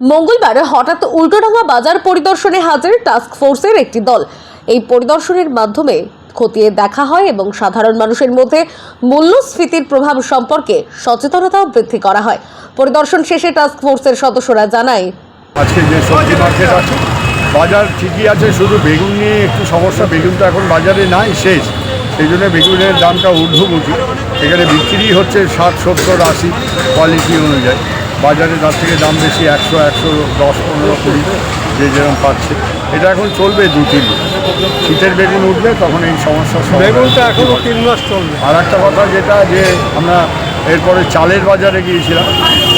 মঙ্গলবার হঠাৎ উল্টোডাঙ্গা বাজার পরিদর্শনে হাজির টাস্ক ফোর্সের একটি দল। এই পরিদর্শনের মাধ্যমে খতিয়ে দেখা হয় এবং সাধারণ মানুষের মধ্যে মূল্যস্ফীতির প্রভাব সম্পর্কে সচেতনতাও বৃদ্ধি করা হয়। পরিদর্শন শেষে টাস্ক ফোর্সের সদস্যরা জানায়, আজকে যে সবজি মার্কেট আছে, বাজার ঠিকই আছে, শুধু বেগুন নিয়ে একটু সমস্যা। বেগুন তো এখন বাজারে নাই, শেষ। সেই জন্য বেগুনের দামটা ঊর্ধ্বমুখী। এখানে বিক্রি হচ্ছে ষাট, সত্তর, আশি কোয়ালিটি অনুযায়ী। বাজারে তার থেকে দাম বেশি একশো একশো দশ পনেরো কুড়ি যে যেরকম পাচ্ছে। এটা এখন চলবে দু তিন শীতের বেগুন উঠবে তখন এই সমস্যার বেগুনটা এখনও তিন মাস চলবে। আর একটা কথা যেটা যে আমরা এরপরে চালের বাজারে গিয়েছিলাম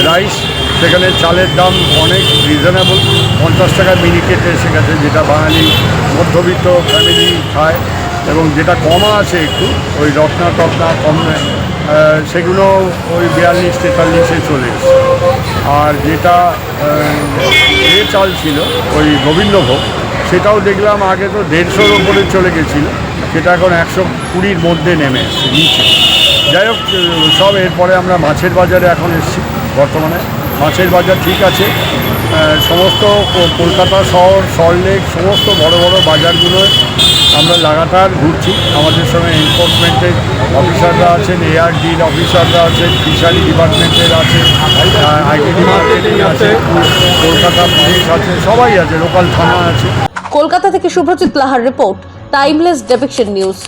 রাইস সেখানে চালের দাম অনেক রিজনেবল পঞ্চাশ টাকা মিনিকেটে গেছে যেটা বাঙালি মধ্যবিত্ত ফ্যামিলি খায় এবং যেটা কমা আছে একটু ওই রত্না টত্না কম সেগুলো ওই বিয়াল্লিশ তেতাল্লিশে চলে এসছে। আর যেটা এ চাল ছিল ওই গোবিন্দভোগ, সেটাও দেখলাম আগে তো দেড়শোর ওপরে চলে গেছিল, সেটা এখন একশো কুড়ির মধ্যে নেমে এসছে, নিচে। যাই হোক সব এরপরে আমরা মাছের বাজারে এখন এসেছি, বর্তমানে। মাছের বাজার ঠিক আছে সমস্ত কলকাতা শহর, সল্টলেক, সমস্ত বড় বড় বাজারগুলো আমরা লাগাতার ঘুরছি। আমাদের সঙ্গে এনফোর্সমেন্টের অফিসাররা আছেন এআরডির অফিসাররা আছেন ফিশারি ডিপার্টমেন্টের আছে আইটি ডিপার্টমেন্টের আছে কলকাতা পুলিশ আছে সবাই আছে লোকাল থানা আছে। কলকাতা থেকে শুভ্রজিৎ লাহার রিপোর্ট টাইমলেস ডেপিকশন নিউজ